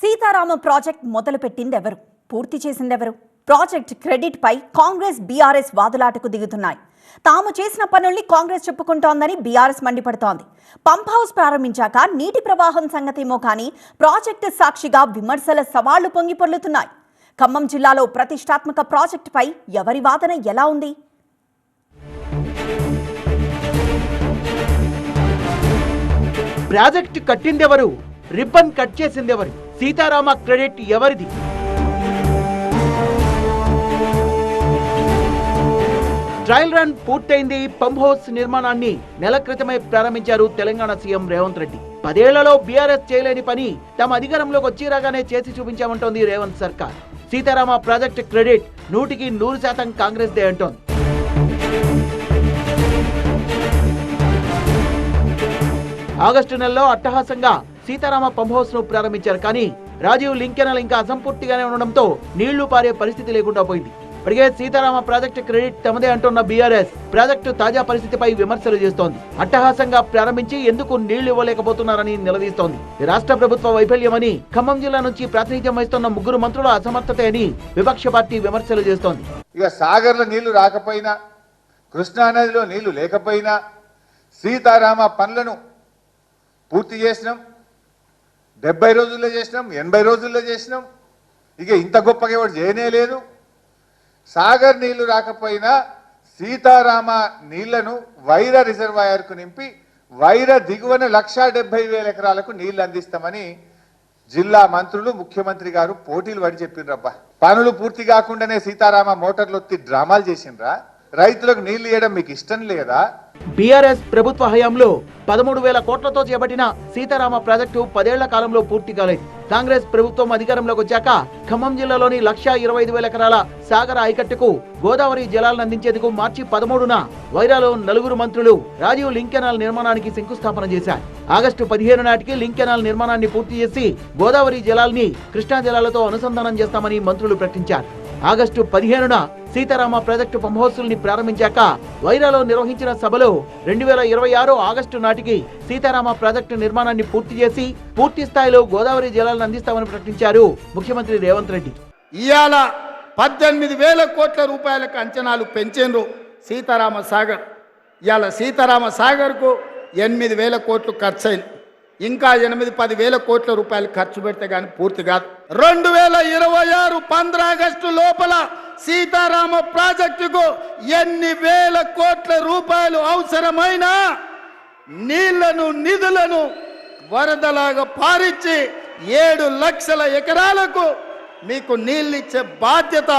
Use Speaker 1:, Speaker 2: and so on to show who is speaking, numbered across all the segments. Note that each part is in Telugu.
Speaker 1: సీతారామ ప్రాజెక్ట్ మొదలుపెట్టిందెవరు? పూర్తి చేసిందెవరు? ప్రాజెక్ట్ క్రెడిట్ పై కాంగ్రెస్ బీఆర్ఎస్ వాదులాటకు దిగుతున్నాయి. తాము చేసిన పనుల్ని కాంగ్రెస్ చెప్పుకుంటోందని బీఆర్ఎస్ మండిపడుతోంది. పంప్ హౌస్ ప్రారంభించాక నీటి ప్రవాహం సంగతేమో కానీ ప్రాజెక్టు సాక్షిగా విమర్శల సవాళ్ళు పొంగి పొర్లుతున్నాయి. ఖమ్మం జిల్లాలో ప్రతిష్టాత్మక ప్రాజెక్టుపై ఎవరి వాదన ఎలా ఉంది?
Speaker 2: ప్రాజెక్ట్ కట్టిందెవరు? రిబ్బన్ కట్ చేసిందెవరు? సీతారామ క్రెడిట్ ఎవరిది? ట్రయల్ రన్ పూర్తయింది. పంప్ హౌస్ నిర్మాణాన్ని నెల క్రితమే ప్రారంభించారు తెలంగాణ సీఎం రేవంత్ రెడ్డి. పదేళ్ళలో బీఆర్ఎస్ చేయలేని పని తమ అధికారంలోకి వచ్చి రాగానే చేసి చూపించామంటోంది రేవంత్ సర్కార్. సీతారామ ప్రాజెక్ట్ క్రెడిట్ నూటికి నూరు శాతం కాంగ్రెస్ దే అంటోంది. ఆగస్టు నెలలో అట్టహాసంగా సీతారామ పంప్ హౌస్ను ప్రారంభించారు. కానీ రాజీవ్ లింకెనల్ ఇంకా అసంపూర్తిగానే ఉండడంతో నీళ్ళు పారే పరిస్థితి లేకుండా పోయింది. ఇప్పటికే సీతారామ ప్రాజెక్టు క్రెడిట్ తమదే అంటున్న బీఆర్ఎస్ ప్రాజెక్టు తాజా పరిస్థితిపై విమర్శలు చేస్తోంది. అట్టహాసంగా ప్రారంభించి ఎందుకు నీళ్ళు ఇవ్వలేకపోతున్నారని నిలదీస్తోంది. రాష్ట్ర ప్రభుత్వ వైఫల్యమని ఖమ్మం జిల్లా నుంచి ప్రాతినిధ్యం వహిస్తున్న ముగ్గురు మంత్రుల అసమర్థతే అని విపక్ష పార్టీ విమర్శలు చేస్తోంది.
Speaker 3: ఇక సాగర్లో నీళ్ళు రాకపోయినా కృష్ణానదిలో నీళ్ళు లేకపోయినా సీతారామ పనులను పూర్తి చేసినాం. డెబ్బై రోజుల్లో చేసినాం ఎనభై రోజుల్లో చేసినాం. ఇక ఇంత గొప్పగా ఎవరు చేయనే లేదు. సాగర్ నీళ్ళు రాకపోయినా సీతారామ నీళ్ళను వైర రిజర్వాయర్కు నింపి వైర దిగువన లక్షా డెబ్బై వేల ఎకరాలకు నీళ్ళు అందిస్తామని జిల్లా మంత్రులు ముఖ్యమంత్రి గారు పోటీలు పడి చెప్పిండ్రబ్బా పనులు పూర్తి కాకుండానే సీతారామ మోటార్లు ఒత్తి డ్రామాలు చేసిండ్రా. రైతులకు నీళ్ళు ఇవ్వడం మీకు ఇష్టం లేదా?
Speaker 2: బీఆర్ఎస్ ప్రభుత్వ హయాంలో పదమూడు వేల కోట్లతో చేపట్టిన సీతారామ ప్రాజెక్టు పదేళ్ళ కాలంలో పూర్తి కాలేదు. కాంగ్రెస్ ప్రభుత్వం అధికారంలోకి వచ్చాక ఖమ్మం జిల్లాలోని లక్షా ఇరవై ఐదు వేల ఎకరాల సాగర ఐకట్టుకు గోదావరి జలాలను అందించేందుకు మార్చి పదమూడున వైరాలో నలుగురు మంత్రులు రాజీవ్ లింక్ కెనాల్ నిర్మాణానికి శంకుస్థాపన చేశారు. ఆగస్టు పదిహేను నాటికి లింక్ కెనాల్ నిర్మాణాన్ని పూర్తి చేసి గోదావరి జలాల్ని కృష్ణా జలాలతో అనుసంధానం చేస్తామని మంత్రులు ప్రకటించారు. ఆగస్టు పదిహేనున సీతారామ ప్రాజెక్టు పంప్ ప్రారంభించాక వైరాలో నిర్వహించిన సభలో రెండు వేల ఇరవై ఆరు ఆగస్టు నాటికి సీతారామ ప్రాజెక్టు నిర్మాణాన్ని పూర్తి చేసి పూర్తి స్థాయిలో గోదావరి జలాలను అందిస్తామని ప్రకటించారు ముఖ్యమంత్రి రేవంత్ రెడ్డి.
Speaker 4: ఇవాళ పద్దెనిమిది వేల కోట్ల రూపాయలకు అంచనాలు పెంచిండ్రు సీతారామ సాగర్. ఇవాళ సీతారామ సాగర్కు ఎనిమిది వేల కోట్లు ఖర్చు అయింది ఇంకా ఎనిమిది పది వేల కోట్ల రూపాయలు ఖర్చు పెడితే కానీ పూర్తి కాదు. రెండు వేల ఇరవై ఆరు పంద్ర ఆగస్టు లోపల సీతారామ ప్రాజెక్టుకు ఎన్ని వేల కోట్ల రూపాయలు అవసరమైన నీళ్ళను నిధులను వరదలాగా పారించి ఏడు లక్షల ఎకరాలకు మీకు నీళ్ళిచ్చే బాధ్యత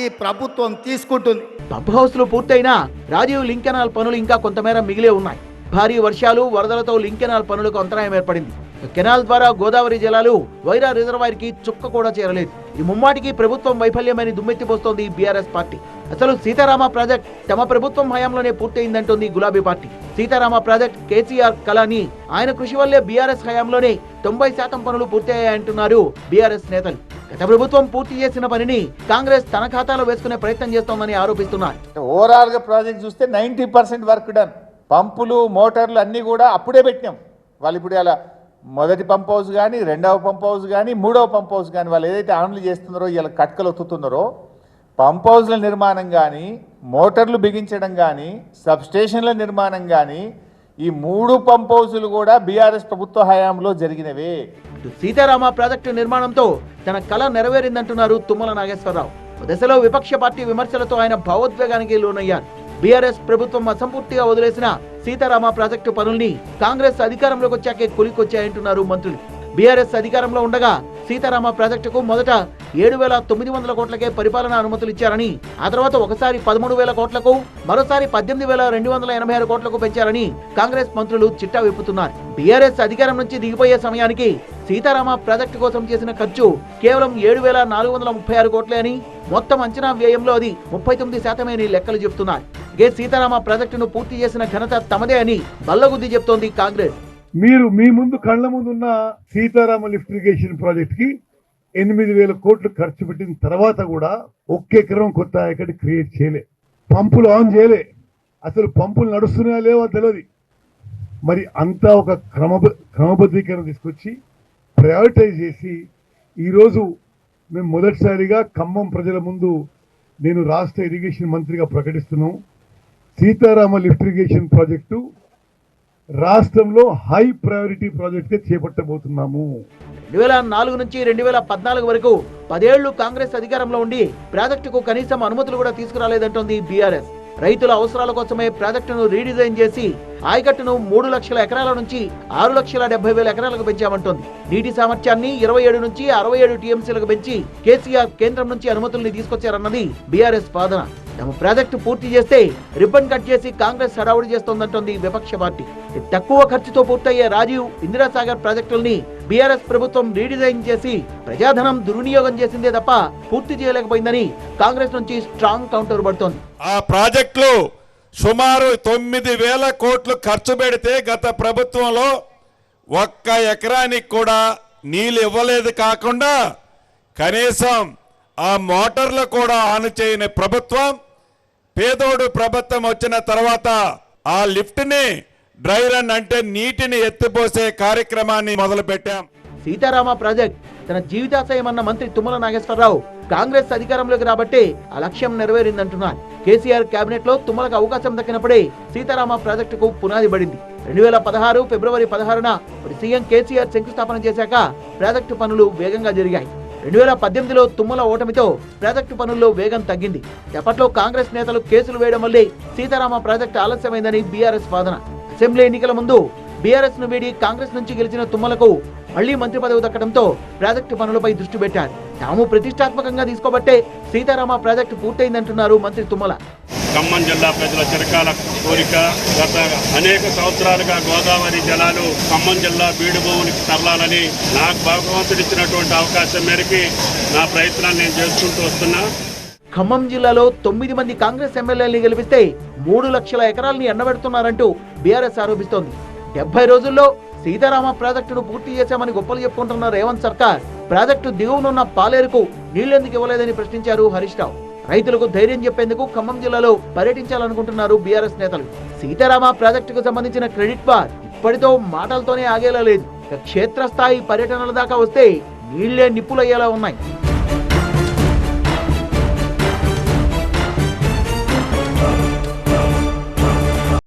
Speaker 4: ఈ ప్రభుత్వం తీసుకుంటుంది.
Speaker 2: పంప్ హౌస్లు పూర్తయినా రాజీవ్ లింక్ కెనాల్ పనులు ఇంకా కొంతమేర మిగిలే ఉన్నాయి. భారీ వర్షాలు వరదలతో లింక్ కెనాల్ పనులకు అంతరాయం ఏర్పడింది. కెనాల్ ద్వారా గోదావరి జలాలు వైరా రిజర్వాయర్కి చుక్క కూడా చేరలేదు. ఈ ముమ్మాటికి ప్రభుత్వం వైఫల్యమని దుమ్మెత్తిపోస్తోంది బీఆర్ఎస్ పార్టీ. అసలు సీతారామ ప్రాజెక్ట్ తమ ప్రభుత్వం హయాంలోనే పూర్తయిందంటోంది గులాబీ పార్టీ. సీతారామ ప్రాజెక్ట్ కేసీఆర్ కళని ఆయన కృషి వల్లే బీఆర్ఎస్ హయాంలోనే తొంభై శాతం పనులు పూర్తయ్యాయంటున్నారు బీఆర్ఎస్ నేతలు. గత ప్రభుత్వం పూర్తి చేసిన పనిని కాంగ్రెస్ తన ఖాతాలో వేసుకునే ప్రయత్నం చేస్తోందని ఆరోపిస్తున్నారు.
Speaker 3: ఓవరాల్గా ప్రాజెక్ట్ చూస్తే నైంటీ పర్సెంట్ వర్క్ డన్. పంపులు మోటార్లు అన్నీ కూడా అప్పుడే పెట్టినాం. వాళ్ళు ఇప్పుడు అలా మొదటి పంప్ హౌస్ కానీ రెండవ పంప్ హౌస్ కానీ మూడవ పంప్ హౌస్ కానీ వాళ్ళు ఏదైతే ఆన్లు చేస్తున్నారో ఇలా కట్కలు ఒత్తుతున్నారో పంప్ హౌస్ల నిర్మాణం కానీ మోటార్లు బిగించడం కానీ సబ్స్టేషన్ల నిర్మాణం కానీ ఈ మూడు పంప్ హౌసులు కూడా బీఆర్ఎస్ ప్రభుత్వ హయాంలో జరిగినవే.
Speaker 2: సీతారామ ప్రాజెక్టు నిర్మాణంతో తన కళ నెరవేరిందంటున్నారు తుమ్మల నాగేశ్వరరావు. దశలో విపక్ష పార్టీ విమర్శలతో ఆయన భావోద్వేగానికి లోనయ్యారు. బీఆర్ఎస్ ప్రభుత్వం అసంపూర్తిగా వదిలేసిన సీతారామ ప్రాజెక్టు పనుల్ని కాంగ్రెస్ అధికారంలోకి వచ్చాకే కొలికొచ్చాయంటున్నారు మంత్రులు. బీఆర్ఎస్ అధికారంలో ఉండగా సీతారామ ప్రాజెక్టుకు మొదట ఏడు వేల తొమ్మిది వందల కోట్లకే పరిపాలన అనుమతులు ఇచ్చారని ఆ తర్వాత ఒకసారి పదమూడు వేల కోట్లకు మరోసారి పద్దెనిమిది వేల రెండు వందల ఎనభై ఆరు కోట్లకు పెంచారని కాంగ్రెస్ మంత్రులు చిట్టా విప్పుతున్నారు. బీఆర్ఎస్ అధికారం నుంచి దిగిపోయే సమయానికి సీతారామ ప్రాజెక్టు కోసం చేసిన ఖర్చు కేవలం ఏడు వేల నాలుగు వందల ముప్పై ఆరు కోట్లే అని మొత్తం అంచనా వ్యయంలో అది ముప్పై తొమ్మిది శాతమే అని లెక్కలు చెబుతున్నారు. గే సీతారామ ప్రాజెక్టును పూర్తి చేసిన ఘనత తమదే అని బల్లగుద్ది చెప్తోంది కాంగ్రెస్.
Speaker 5: మీరు మీ ముందు కళ్ళ ముందు ఉన్న సీతారామ లిఫ్ట్ ఇరిగేషన్ ప్రాజెక్ట్కి ఎనిమిది వేల కోట్లు ఖర్చు పెట్టిన తర్వాత కూడా ఒక్క ఎకరం కొత్త ఎక్కడ క్రియేట్ చేయలే. పంపులు ఆన్ చేయలే. అసలు పంపులు నడుస్తున్నాయా లేవో తెలియదు మరి అంతా ఒక క్రమ క్రమబద్ధీకరణ తీసుకొచ్చి ప్రయారిటైజ్ చేసి ఈరోజు మేము మొదటిసారిగా ఖమ్మం ప్రజల ముందు నేను రాష్ట్ర ఇరిగేషన్ మంత్రిగా ప్రకటిస్తున్నాం. సీతారామ లిఫ్ట్ ఇరిగేషన్ ప్రాజెక్టు రాష్ట్రంలో హై ప్రయారిటీ ప్రాజెక్ట్గా చేపట్టబోతున్నాము.
Speaker 2: రెండు వేల నాలుగు నుంచి రెండు వేల పద్నాలుగు వరకు పదేళ్ళు కాంగ్రెస్ అధికారంలో ఉండి ప్రాజెక్టుకు కనీసం అనుమతులు కూడా తీసుకురాలేదంటోంది బీఆర్ఎస్. రైతుల అవసరాల కోసమే ప్రాజెక్టును రీడిజైన్ చేసి ఆయకట్టును మూడు లక్షల ఎకరాల నుంచి ఆరు లక్షల డెబ్బై వేల ఎకరాలకు పెంచామంటోంది. నీటి సామర్థ్యాన్ని ఇరవై ఏడు నుంచి అరవై ఏడు టీఎంసీలకు పెంచి కేసీఆర్ కేంద్రం నుంచి అనుమతుల్ని తీసుకొచ్చారన్నది బీఆర్ఎస్ వాదన. తమ ప్రాజెక్టు పూర్తి చేస్తే రిబ్బన్ కట్ చేసి కాంగ్రెస్ హడావుడి చేస్తోందంటోంది విపక్ష పార్టీ. తక్కువ ఖర్చుతో పూర్తయ్యే రాజీవ్ ఇందిరాసాగర్ ప్రాజెక్టుల్ని బీఆర్ఎస్ ప్రభుత్వం రీడిజైన్ చేసి ప్రజాధనం దుర్వినియోగం చేసిందే తప్ప పూర్తి చేయలేకపోయిందని కాంగ్రెస్ నుంచి స్ట్రాంగ్ కౌంటర్ పడుతోంది.
Speaker 6: ఆ ప్రాజెక్టులు సుమారు తొమ్మిది వేల కోట్లు ఖర్చు పెడితే గత ప్రభుత్వంలో ఒక్క ఎకరానికి కూడా నీళ్ళు ఇవ్వలేదు కాకుండా కనీసం ఆ మోటార్లు కూడా ఆన్ చేయని ప్రభుత్వం పేదోడు ప్రభుత్వం వచ్చిన తర్వాత ఆ లిఫ్ట్ని డ్రై రన్ అంటే నీటిని ఎత్తిపోసే కార్యక్రమాన్ని మొదలుపెట్టాం.
Speaker 2: సీతారామ ప్రాజెక్ట్ తన జీవితాశయమన్న మంత్రి తుమ్మల నాగేశ్వరరావు కాంగ్రెస్ అధికారంలోకి రాబట్టి ఆ లక్ష్యం నెరవేరిందంటున్నారు. కేసీఆర్ కేబినెట్లో తుమ్మలకు అవకాశం దక్కినప్పుడే సీతారామ ప్రాజెక్టుకు పునాది పడింది రెండు వేల పదహారు ఫిబ్రవరి పదహారున సీఎం కేసీఆర్ శంకుస్థాపన చేశాక ప్రాజెక్టు పనులు వేగంగా జరిగాయి. రెండు వేల పద్దెనిమిదిలో తుమ్మల ఓటమితో ప్రాజెక్టు పనుల్లో వేగం తగ్గింది. ఎప్పట్లో కాంగ్రెస్ నేతలు కేసులు వేయడం వల్లే సీతారామ ప్రాజెక్టు ఆలస్యమైందని బీఆర్ఎస్ వాదన. అసెంబ్లీ ఎన్నికల ముందు బీఆర్ఎస్ను వీడి కాంగ్రెస్ నుంచి గెలిచిన తుమ్మలకు మళ్ళీ మంత్రి పదవి దక్కడంతో ప్రాజెక్టు పనులపై దృష్టి పెట్టారు. తాము ప్రతిష్టాత్మకంగా తీసుకోబట్టే సీతారామ ప్రాజెక్టు పూర్తయిందంటున్నారు మంత్రి తుమ్మల.
Speaker 7: ఖమ్మం జిల్లా ప్రజల చిరకాల కోరిక గత అనేక సంవత్సరాలుగా గోదావరి జలాలు ఖమ్మం జిల్లా బీడు భూమునికి తరలాలని నాకు భగవంతుడు ఇచ్చినటువంటి అవకాశం మేరకి నా ప్రయత్నాన్ని నేను చేసుకుంటూ వస్తున్నా.
Speaker 2: ఖమ్మం జిల్లాలో తొమ్మిది మంది కాంగ్రెస్ ఎమ్మెల్యేలు గెలిపిస్తే మూడు లక్షల ఎకరాల్ని ఎండబెడుతున్నారంటూ బీఆర్ఎస్ ఆరోపిస్తోంది. డెబ్బై రోజుల్లో సీతారామ ప్రాజెక్టును పూర్తి చేశామని గొప్పలు చెప్పుకుంటున్న రేవంత్ సర్కార్ ప్రాజెక్టు దిగువనున్న పాలేరుకు నీళ్ళెందుకు ఇవ్వలేదని ప్రశ్నించారు హరీష్ రావు. రైతులకు ధైర్యం చెప్పేందుకు ఖమ్మం జిల్లాలో పర్యటించాలనుకుంటున్నారు బీఆర్ఎస్ నేతలు. సీతారామ ప్రాజెక్టుకు సంబంధించిన క్రెడిట్ బార్ ఇప్పటితో మాటలతోనే ఆగేలా లేదు. క్షేత్రస్థాయి పర్యటనల దాకా వస్తే నీళ్ళే నిప్పులయ్యేలా ఉన్నాయి.